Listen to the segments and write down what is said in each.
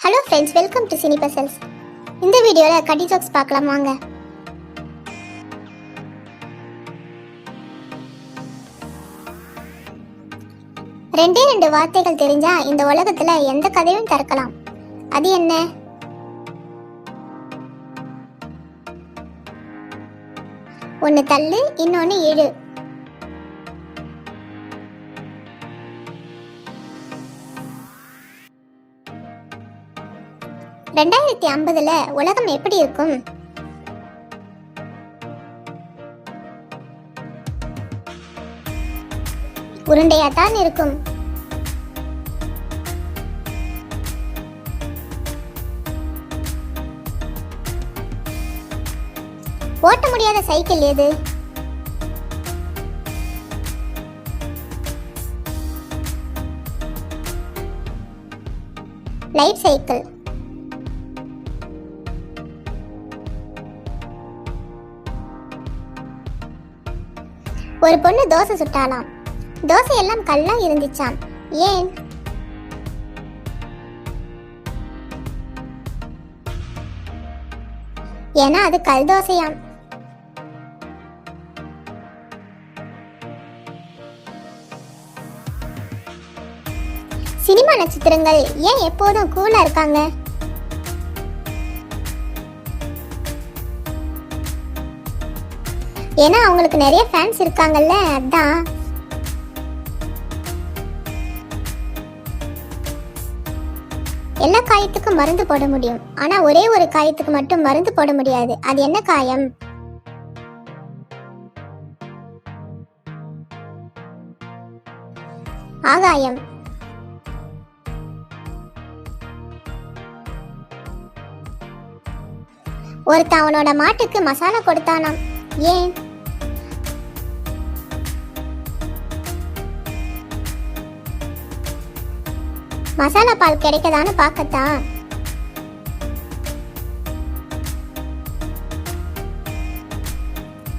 Hello friends welcome to cine puzzles இந்த வீடியோவில் கடி ஜோக்ஸ் பார்க்கலாம் வாங்க. ரெண்டே ரெண்டு வார்த்தைகள் தெரிஞ்சா இந்த உலகத்துல எந்த கதையும் திறக்கலாம். அது என்ன? ஒன்னு தள்ளு இன்னொன்னு இழு. ரெண்டாயிரத்தி ஐம்பதுல உலகம் எப்படி இருக்கும்? உருண்டையா தான் இருக்கும். ஓட்ட முடியாத சைக்கிள் எது? Light cycle. ஒரு பொண்ணு தோசை சுட்டாலாம் தோசை எல்லாம் கல்லா இருந்துச்சாம். ஏன்? ஏன்னா அது கல் தோசையாம். சினிமா நட்சத்திரங்கள் ஏன் எப்போதும் கூலா இருக்காங்க? ஏன்னா அவங்களுக்கு நிறைய ஃபேன்ஸ் இருக்காங்கல்ல அதான். எல்லா காயத்துக்கும் மருந்து போட முடியும். ஆனா ஒரே ஒரு காயத்துக்கு மட்டும் மருந்து போட முடியாது. அது என்ன காயம்? ஆகாயம். ஒருத்த அவனோட மாட்டுக்கு மசாலா கொடுத்தானாம். ஏன்? மசாலா பால் கிடைக்கதான்னு பார்க்கத்தான்.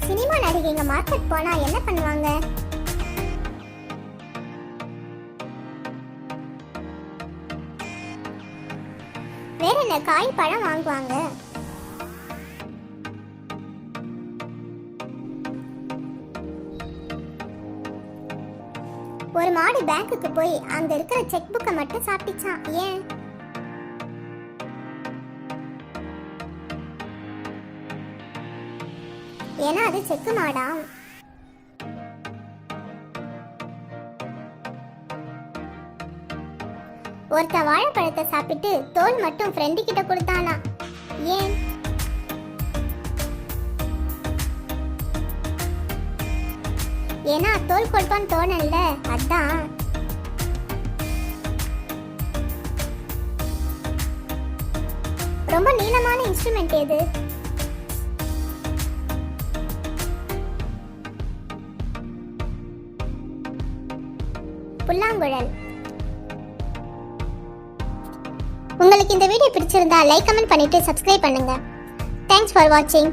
சினிமா நடிகைங்க மார்க்கெட் போனா என்ன பண்ணுவாங்க? வேற என்ன காய் பழம் வாங்குவாங்க. ஒரு மாடு பேங்க்குக்கு போய் அங்க இருக்கிற செக் புக்கை மட்டும் சாப்பிட்டுச்சான் ஏன்? ஏன்னா அது செக்கு மாடாம் ஒருத்த வாழைப்பழத்தை சாப்பிட்டு தோல் மட்டும் ஃப்ரெண்டு கிட்ட கொடுத்தானா? ஏன்? ஏன்னா தோல் கொடுப்பான்னு தோணல. ரொம்ப நீளமான இன்ஸ்ட்ருமெண்ட் எது? புல்லாங்குழல். உங்களுக்கு இந்த வீடியோ பிடிச்சிருந்தா லைக் கமெண்ட் பண்ணிட்டு சப்ஸ்கிரைப் பண்ணுங்க. தேங்க்ஸ் ஃபார் வாட்சிங்